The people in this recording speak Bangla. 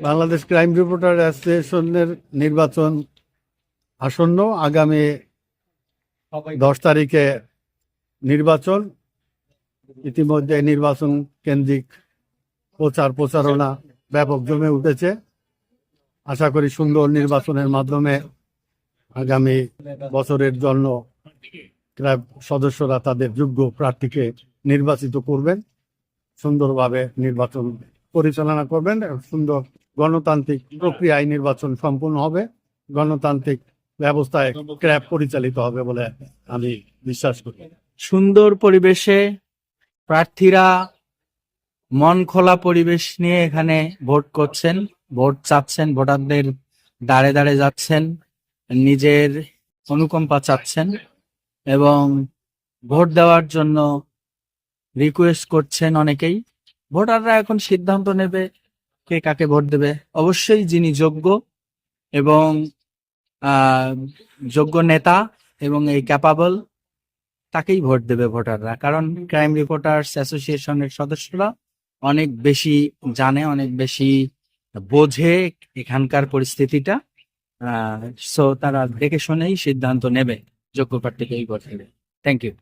বাংলাদেশ ক্রাইম রিপোর্টার অ্যাসোসিয়েশনের নির্বাচন আসন্ন, আগামী দশ তারিখে নির্বাচন। ইতিমধ্যে নির্বাচন কেন্দ্রিক প্রচার প্রচারণা ব্যাপক জমে উঠেছে। আশা করি সুন্দর নির্বাচনের মাধ্যমে আগামী বছরের জন্য ক্লাব সদস্যরা তাদের যোগ্য প্রার্থীকে নির্বাচিত করবেন, সুন্দরভাবে নির্বাচন পরিচালনা করবেন সুন্দর গণতান্ত্রিক প্রক্রিয়ায় নির্বাচন সম্পূর্ণ হবে। গণতান্ত্রিক ব্যবস্থায় ক্র্যাব পরিচালিত হবে বলে আমি বিশ্বাস করি। সুন্দর পরিবেশে প্রার্থীরা মন খোলা পরিবেশ নিয়ে এখানে ভোট করছেন ভোট চাচ্ছেন ভোটারদের দাঁড়ে দাঁড়ে যাচ্ছেন নিজের অনুকম্পা চাচ্ছেন এবং ভোট দেওয়ার জন্য রিকোয়েস্ট করছেন অনেকেই। ভোটাররা এখন সিদ্ধান্ত নেবে কে কাকে ভোট দেবে? অবশ্যই যিনি যোগ্য এবং যোগ্য নেতা এবং এই ক্যাপাবল তাকেই ভোট দেবে ভোটাররা। কারণ ক্রাইম রিপোর্টার্স অ্যাসোসিয়েশনের সদস্যরা অনেক বেশি জানে, অনেক বেশি বোঝে এখানকার পরিস্থিতিটা। সো তারা দেখে শুনেই সিদ্ধান্ত নেবে, যোগ্য প্রার্থীকেই ভোট দেবে। Thank you